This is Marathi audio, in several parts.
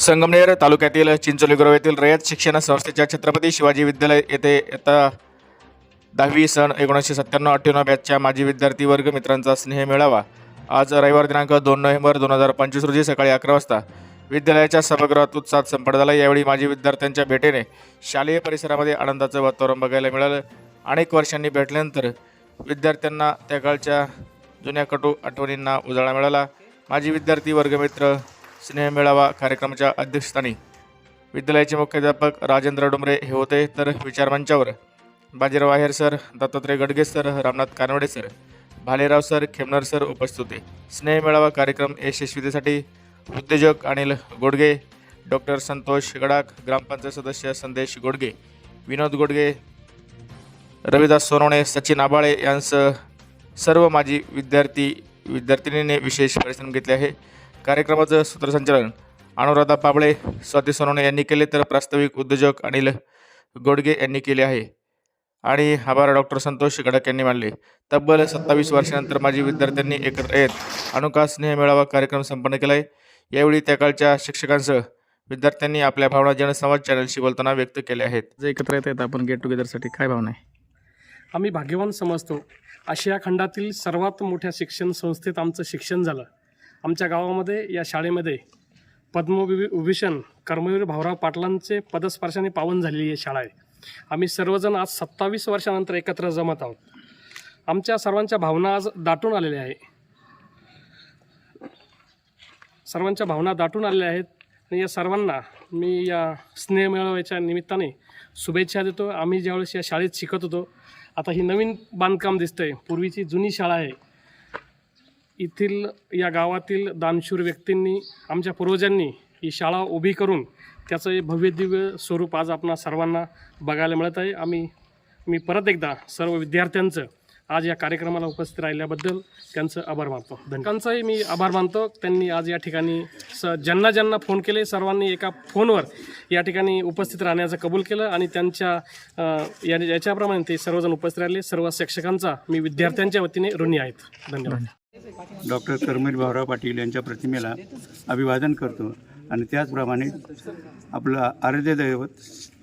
संगमनेर तालुक्यातील चिंचोलीगुरव येथील रयत शिक्षण संस्थेच्या छत्रपती शिवाजी विद्यालय येथे येता दहावी सन एकोणीसशे सत्त्याण्णव अठ्ठ्याण्णव बॅचच्या माजी विद्यार्थी वर्ग मित्रांचा स्नेह मेळावा. आज रविवार दिनांक दोन नोव्हेंबर दोन हजार पंचवीस रोजी सकाळी अकरा वाजता विद्यालयाच्या सभागृहात उत्साहात संपन्न झाला. यावेळी माजी विद्यार्थ्यांच्या भेटीने शालेय परिसरामध्ये आनंदाचं वातावरण बघायला मिळालं. अनेक वर्षांनी भेटल्यानंतर विद्यार्थ्यांना त्या काळच्या जुन्या कटू आठवणींना उजाळा मिळाला. माजी विद्यार्थी वर्गमित्र स्नेह मेळावा कार्यक्रमाच्या अध्यक्षस्थानी विद्यालयाचे मुख्याध्यापक राजेंद्र डुमरे हे होते. तर विचारमंचावर Bajirao Aher sir Dattatray Gadge sir Ramnath Kanwade sir Bhalerao sir Khemnar sir उपस्थित होते. स्नेह मेळावा कार्यक्रम यशस्वीतेसाठी उद्योजक अनिल गोडगे डॉक्टर संतोष गडाख ग्रामपंचायत सदस्य संदेश गोडगे विनोद गोडगे रविदास सोनवणे सचिन आबाळे यांसह सर्व माजी विद्यार्थी विद्यार्थिनीने विशेष परिश्रम घेतले आहे. कार्यक्रमाचं सूत्रसंचालन अनुराधा पाबळे स्वाती सोनवणे यांनी केले तर प्रास्ताविक उद्योजक अनिल गोडगे यांनी केले आहे. आणि आभार डॉक्टर संतोष गडक यांनी मानले. तब्बल सत्तावीस वर्षानंतर माजी विद्यार्थ्यांनी एकत्र येत अनोखा स्नेह मेळावा कार्यक्रम संपन्न केला आहे. यावेळी त्या काळच्या शिक्षकांसह विद्यार्थ्यांनी आपल्या भावना जनसंवाद चॅनलशी बोलताना व्यक्त केल्या आहेत. जे एकत्र येत आहेत आपण गेट टुगेदरसाठी काय भावना आहे? आम्ही भाग्यवान समजतो. आशिया खंडातील सर्वात मोठ्या शिक्षण संस्थेत आमचं शिक्षण झालं. आमच्या गावामध्ये या शाळेमध्ये पद्मविभूषण कर्मवीर भाऊराव पाटलांचे पदस्पर्शाने पावन झालेली ही शाळा आहे. आम्ही सर्वजण आज सत्तावीस वर्षानंतर एकत्र जमत आहोत. आमच्या सर्वांच्या भावना आज दाटून आलेल्या आहे सर्वांच्या भावना दाटून आलेल्या आहेत. आणि या सर्वांना मी या स्नेह मिळवायच्या निमित्ताने शुभेच्छा देतो. आम्ही ज्यावेळेस या शाळेत शिकत होतो आता ही नवीन बांधकाम दिसतंय. पूर्वीची जुनी शाळा आहे. येथील या गावातील दानशूर व्यक्तींनी आमच्या पूर्वजांनी ही शाळा उभी करून त्याचं हे भव्य दिव्य स्वरूप आज आपणा सर्वांना बघायला मिळत आहे. आम्ही मी परत एकदा सर्व विद्यार्थ्यांचं आज या कार्यक्रमाला उपस्थित राहिल्याबद्दल त्यांचं आभार मानतो. धनकांचाही मी आभार मानतो. त्यांनी आज या ठिकाणी स ज्यांना ज्यांना फोन केले सर्वांनी एका फोनवर या ठिकाणी उपस्थित राहण्याचं कबूल केलं आणि त्यांच्या या याच्याप्रमाणे ते सर्वजण उपस्थित राहिले. सर्व शिक्षकांचा मी विद्यार्थ्यांच्या वतीने ऋणी आहेत. धन्यवाद. डॉक्टर कर्मवीर भाऊराव पाटील यांच्या प्रतिमेला अभिवादन करतो. आणि त्याचप्रमाणे आपलं आराध्य दैवत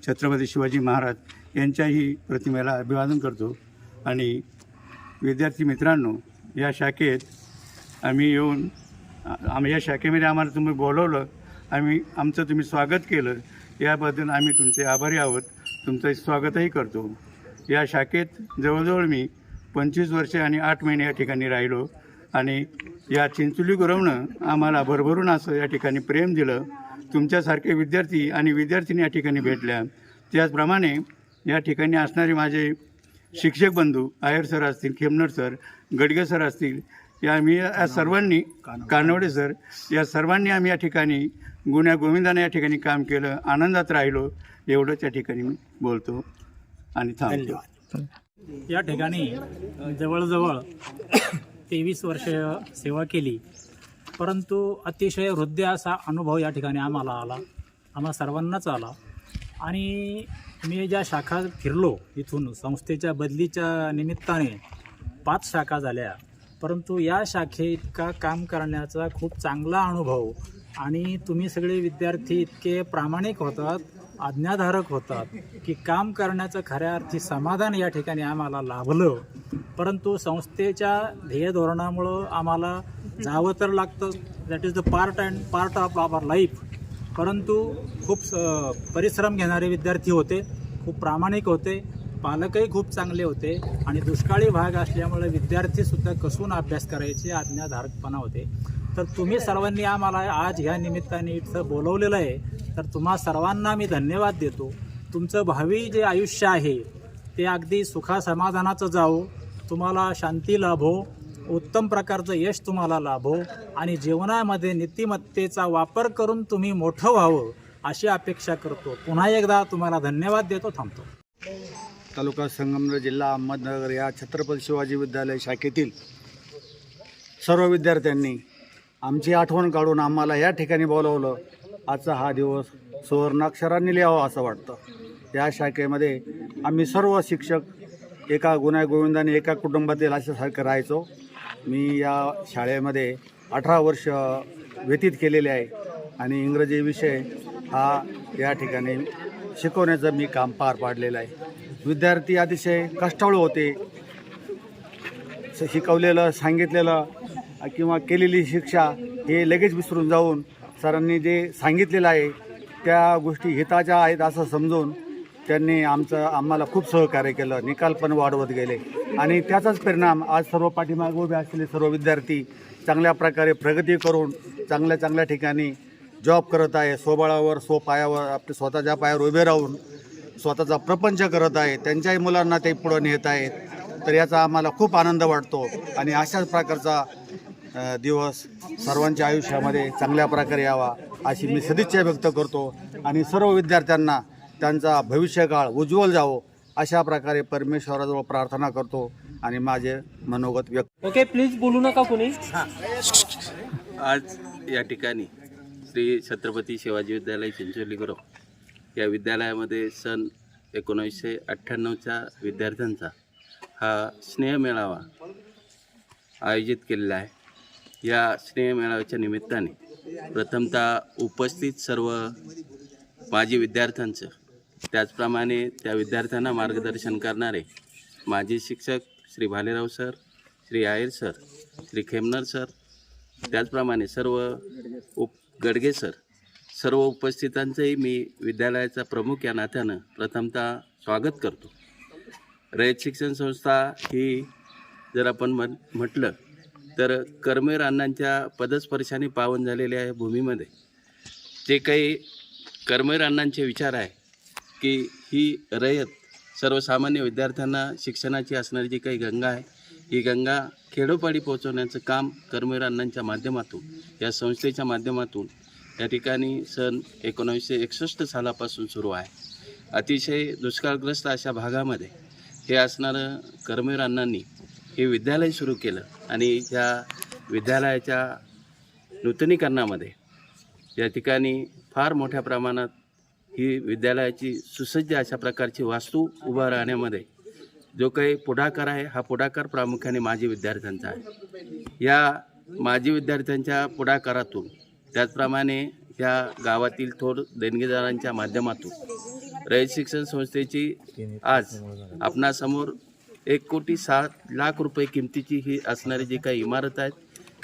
छत्रपती शिवाजी महाराज यांच्याही प्रतिमेला अभिवादन करतो. आणि विद्यार्थी मित्रांनो या शाखेत आम्ही येऊन आम्ही या शाखेमध्ये आम्हाला तुम्ही बोलवलं आम्ही आमचं तुम्ही स्वागत केलं याबद्दल आम्ही तुमचे आभारी आहोत. तुमचं स्वागतही करतो. या शाखेत जवळजवळ मी पंचवीस वर्षे आणि आठ महिने या ठिकाणी राहिलो. आणि या चिंचोली गुरवणं आम्हाला भरभरून असं या ठिकाणी प्रेम दिलं. तुमच्यासारखे विद्यार्थी आणि विद्यार्थिनी या ठिकाणी भेटल्या. त्याचप्रमाणे या ठिकाणी असणारे माझे शिक्षक बंधू आयर सर असतील खेमनर सर गडगे सर असतील या मी या सर्वांनी कानवडे सर या सर्वांनी आम्ही या ठिकाणी गुन्ह्या गोविंदाने या ठिकाणी काम केलं आनंदात राहिलो एवढंच या ठिकाणी मी बोलतो आणि थांबतो. या ठिकाणी जवळजवळ तेवीस वर्ष सेवा केली. परंतु अतिशय हृदय असा अनुभव या ठिकाणी आम्हाला आला. आम्हा सर्वांनाच आला. आणि मी ज्या शाखा फिरलो इथून संस्थेच्या बदलीच्या निमित्ताने पाच शाखा झाल्या. परंतु या शाखे इतका काम करण्याचा खूप चांगला अनुभव आणि तुम्ही सगळे विद्यार्थी इतके प्रामाणिक होतात आज्ञाधारक होतात की काम करण्याचं खऱ्या अर्थी समाधान या ठिकाणी आम्हाला लाभलं. परंतु संस्थेच्या ध्येय धोरणामुळं आम्हाला जावं तर लागतं. That is the part and part of our life परंतु खूप स- परिश्रम घेणारे विद्यार्थी होते खूप प्रामाणिक होते पालकही खूप चांगले होते आणि दुष्काळी भाग असल्यामुळे विद्यार्थीसुद्धा कसून अभ्यास करायचे आज्ञाधारकपणा होते. तर तुम्ही सर्वांनी आम्हाला आज ह्या निमित्ताने इथं बोलवलेलं आहे. तर तुम्हा सर्वांना मी धन्यवाद देतो. तुमचं भावी जे आयुष्य आहे ते अगदी सुखा समाधानाचं तुम्हाला शांती लाभो उत्तम प्रकारचं यश तुम्हाला लाभो आणि जीवनामध्ये नीतिमत्तेचा वापर करून तुम्ही मोठं व्हावं अशी अपेक्षा करतो. पुन्हा एकदा तुम्हाला धन्यवाद देतो थांबतो. तालुका संगमनेर जिल्हा अहमदनगर या छत्रपती शिवाजी विद्यालय शाखेतील सर्व विद्यार्थ्यांनी आमची आठवण काढून आम्हाला या ठिकाणी बोलावलं. आजचा हा दिवस सुवर्णाक्षरांनी लिहावा असं वाटतं. या शाखेमध्ये आम्ही सर्व शिक्षक एका गुन्हा गोविंदाने एका कुटुंबातील अशासारखं राहायचो. मी या शाळेमध्ये अठरा वर्ष व्यतीत केलेले आहे आणि इंग्रजी विषय हा या ठिकाणी शिकवण्याचं मी काम पार पाडलेलं आहे. विद्यार्थी अतिशय कष्टाळू होते. स- शिकवलेलं सांगितलेलं किंवा केलेली शिक्षा हे लगेच विसरून जाऊन सरांनी जे सांगितलेलं आहे त्या गोष्टी हिताच्या आहेत असं समजून त्यांनी आमचं आम्हाला खूप सहकार्य केलं. निकाल पण वाढवत गेले. आणि त्याचाच परिणाम आज सर्व पाठीमागे उभे असलेले सर्व विद्यार्थी चांगल्या प्रकारे प्रगती करून चांगल्या चांगल्या ठिकाणी जॉब करत आहे. स्वबळावर स्वपायावर आपले स्वतःच्या पायावर उभे राहून स्वतःचा प्रपंच करत आहे. त्यांच्याही मुलांना ते पुढं नेत आहेत. तर याचा आम्हाला खूप आनंद वाटतो. आणि अशाच प्रकारचा दिवस सर्वांच्या आयुष्यामध्ये चांगल्या प्रकारे यावा अशी मी सदिच्छा व्यक्त करतो. आणि सर्व विद्यार्थ्यांना त्यांचा भविष्यकाळ उज्ज्वल जावो अशा प्रकारे परमेश्वराजवळ प्रार्थना करतो आणि माझे मनोगत व्यक्त ओके प्लीज बोलू नका कोणी. आज या ठिकाणी श्री छत्रपती शिवाजी विद्यालय चिंचोली गुरव या विद्यालयामध्ये सन एकोणीसशे अठ्ठ्याण्णवच्या विद्यार्थ्यांचा हा स्नेहमेळावा आयोजित केलेला आहे. या स्नेहमेळाव्याच्या निमित्ताने प्रथमतः उपस्थित सर्व माजी विद्यार्थ्यांचं त्याचप्रमाणे त्या विद्यार्थ्यांना मार्गदर्शन करणारे माजी शिक्षक Shri Bhalerao sir Shri Iyer sir Shri Khemnar sir त्याचप्रमाणे सर्व उप गडगे सर सर्व उपस्थितांचंही मी विद्यालयाचा प्रमुख या नात्यानं प्रथमतः स्वागत करतो. रयत शिक्षण संस्था ही जर आपण म्हण म्हटलं तर कर्मेर अण्णांच्या पदस्पर्शाने पावन झालेल्या या भूमीमध्ये. जे काही कर्मेर अण्णांचे विचार आहे की ही रयत सर्वसामान्य विद्यार्थ्यांना शिक्षणाची असणारी जी काही गंगा आहे ही गंगा खेडोपाडी पोहोचवण्याचं काम कर्मवीर अण्णांच्या माध्यमातून या संस्थेच्या माध्यमातून या ठिकाणी सन एकोणीसशे एकसष्ट सालापासून सुरू आहे. अतिशय दुष्काळग्रस्त अशा भागामध्ये हे असणारं कर्मवीर अण्णांनी हे विद्यालय सुरू केलं आणि ह्या विद्यालयाच्या नूतनीकरणामध्ये या ठिकाणी फार मोठ्या प्रमाणात ही विद्यालयाची सुसज्ज अशा प्रकारची वास्तू उभा राहण्यामध्ये जो काही पुढाकार आहे हा पुढाकार प्रामुख्याने माजी विद्यार्थ्यांचा आहे. या माजी विद्यार्थ्यांच्या पुढाकारातून त्याचप्रमाणे ह्या गावातील थोर देणगीदारांच्या माध्यमातून रयत शिक्षण संस्थेची आज आपणासमोर एक कोटी सात लाख रुपये किमतीची ही असणारी जी काही इमारत आहे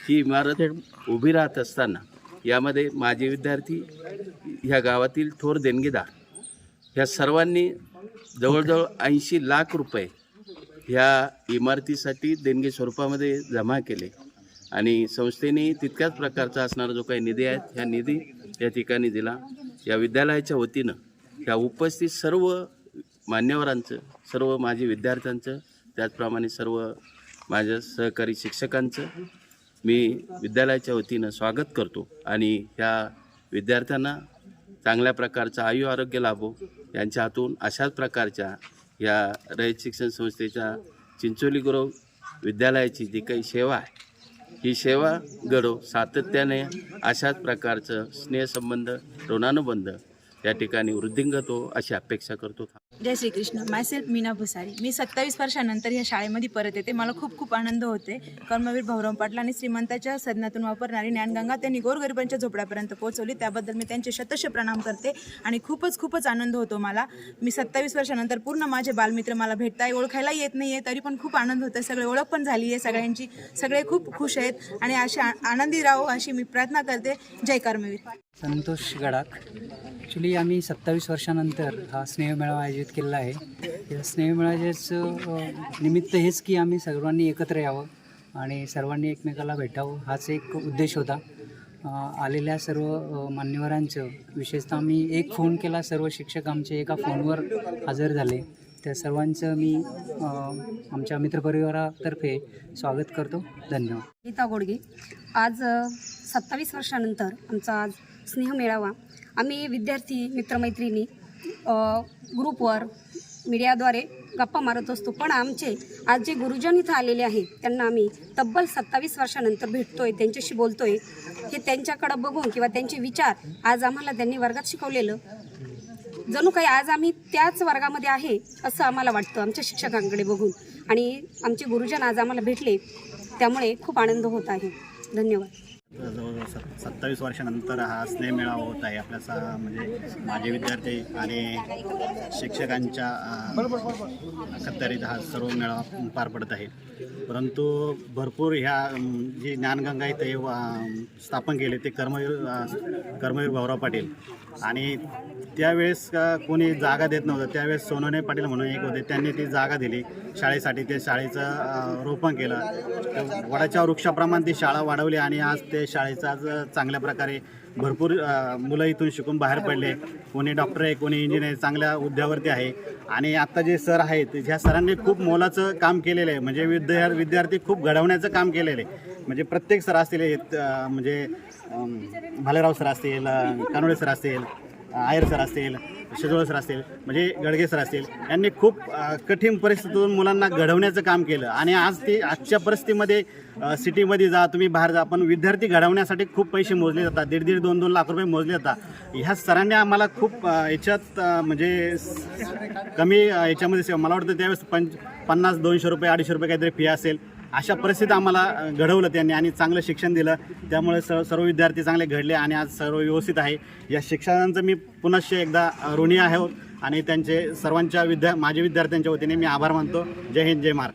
ही इमारत उभी राहत असताना यामध्ये माजी विद्यार्थी ह्या गावातील थोर देणगीदार. ह्या सर्वांनी जवळजवळ ऐंशी लाख रुपये ह्या इमारतीसाठी देणगी स्वरूपामध्ये जमा केले. आणि संस्थेने तितक्याच प्रकारचा असणारा जो काही निधी आहे ह्या निधी या ठिकाणी दिला. या विद्यालयाच्या वतीनं ह्या उपस्थित सर्व मान्यवरांचं सर्व माझी विद्यार्थ्यांचं त्याचप्रमाणे सर्व माझ्या सहकारी शिक्षकांचं मी विद्यालयाच्या वतीनं स्वागत करतो आणि ह्या विद्यार्थ्यांना चांगल्या प्रकारचं आयु आरोग्य लाभो यांच्या हातून अशाच प्रकारच्या या रयत शिक्षण संस्थेच्या चिंचोली गुरव विद्यालयाची जी काही सेवा आहे ही सेवा घडो सातत्याने अशाच प्रकारचं स्नेहसंबंध ऋणानुबंध या ठिकाणी वृद्धिंगत हो अशी अपेक्षा करतो. जय श्रीकृष्ण. मायसेल्फ मीना भुसारी. मी सत्तावीस वर्षानंतर या शाळेमध्ये परत येते. मला खूप खूप आनंद होते. कर्मवीर भाऊराव पाटला आणि श्रीमंताच्या सदनातून वापरणारी ज्ञानगंगा त्यांनी गोरगरिबांच्या झोपड्यापर्यंत पोहोचवली. त्याबद्दल मी त्यांचे शतश प्रणाम करते आणि खूपच खूपच आनंद होतो मला. मी सत्तावीस वर्षानंतर पूर्ण माझे बालमित्र मला भेटताय ओळखायला येत नाही आहे तरी पण खूप आनंद होतो सगळे ओळख पण झाली आहे सगळ्यांची. सगळे खूप खुश आहेत आणि अशी आनंदी राहो अशी मी प्रार्थना करते. जय कर्मवीर. संतोष गडाख. ॲक्च्युली आम्ही सत्तावीस वर्षानंतर हा स्नेहमेळावा आयोजित केलेला आहे. या स्नेहमेळाव्याचं निमित्त हेच की आम्ही सर्वांनी एकत्र यावं आणि सर्वांनी एकमेकाला भेटावं हाच एक उद्देश होता. आलेल्या सर्व मान्यवरांचं विशेषतः मी एक फोन केला सर्व शिक्षक आमचे एका फोनवर हजर झाले. त्या सर्वांचं मी आमच्या मित्रपरिवारातर्फे स्वागत करतो. धन्यवाद. गीता गोडगे. आज सत्तावीस वर्षानंतर आमचा आज स्नेह मिळावा आम्ही विद्यार्थी मित्रमैत्रिणी ग्रुपवर मीडियाद्वारे गप्पा मारत असतो. पण आमचे आज जे गुरुजन इथं आलेले आहेत त्यांना आम्ही तब्बल सत्तावीस वर्षानंतर भेटतोय त्यांच्याशी बोलतोय. हे त्यांच्याकडं बघून किंवा त्यांचे विचार आज आम्हाला त्यांनी वर्गात शिकवलेलं. जणू काही आज आम्ही त्याच वर्गामध्ये आहे असं आम्हाला वाटतं आमच्या शिक्षकांकडे बघून. आणि आमचे गुरुजन आज आम्हाला भेटले त्यामुळे खूप आनंद होत आहे. धन्यवाद. जवळजवळ सत् सत्तावीस वर्षानंतर हा स्नेहमेळावा होत आहे. आपल्या सा म्हणजे माझे विद्यार्थी आणि शिक्षकांच्या अखत्यारीत हा सर्व मेळावा पार पडत आहे. परंतु भरपूर ह्या जी ज्ञानगंगा इथे स्थापन केले ते कर्मवीर कर्मवीर भाऊराव पाटील आणि त्यावेळेस कोणी जागा देत नव्हतं. त्यावेळेस सोनोने पाटील म्हणून एक होते. त्यांनी ती जागा दिली. शाळेसाठी ते शाळेचं रोपण केलं. वडाच्या वृक्षाप्रमाणे ती शाळा वाढवली आणि आज ते शाळेचं आज चांगल्या प्रकारे भरपूर मुलं इथून शिकून बाहेर पडले. कोणी डॉक्टर आहे कोणी इंजिनियर चांगल्या हुद्द्यावरती आहे. आणि आत्ता जे सर आहेत ह्या सरांनी खूप मोलाचं काम केलेलं आहे. म्हणजे विद्या विद्यार्थी खूप घडवण्याचं काम केलेलं आहे. म्हणजे प्रत्येक सर असतील म्हणजे भालेराव सर असतील कानोळे कानोडे सर असतील आयर सर असतील शिजोळ सर असतील म्हणजे गडगे सर असतील यांनी खूप कठीण परिस्थितीतून मुलांना घडवण्याचं काम केलं. आणि आज ते आजच्या परिस्थितीमध्ये सिटीमध्ये जा तुम्ही बाहेर जा पण विद्यार्थी घडवण्यासाठी खूप पैसे मोजले जातात. दीड दीड दोन दोन लाख रुपये मोजले जातात. ह्या सरांनी आम्हाला खूप याच्यात म्हणजे कमी याच्यामध्ये मला वाटतं त्यावेळेस पंच पन्नास दोनशे रुपये अडीचशे रुपये काहीतरी फी असेल. अशा परिस्थितीत आम्हाला घडवलं त्यांनी आणि चांगलं शिक्षण दिलं. त्यामुळे सर्व सर्व विद्यार्थी चांगले घडले आणि आज सर्व व्यवस्थित आहे. या शिक्षकांचं मी पुनश्च एकदा ऋणी आहे आणि त्यांचे सर्वांच्या विद्या माझ्या विद्यार्थ्यांच्या वतीने मी आभार मानतो. जय हिंद जय महाराष्ट्र.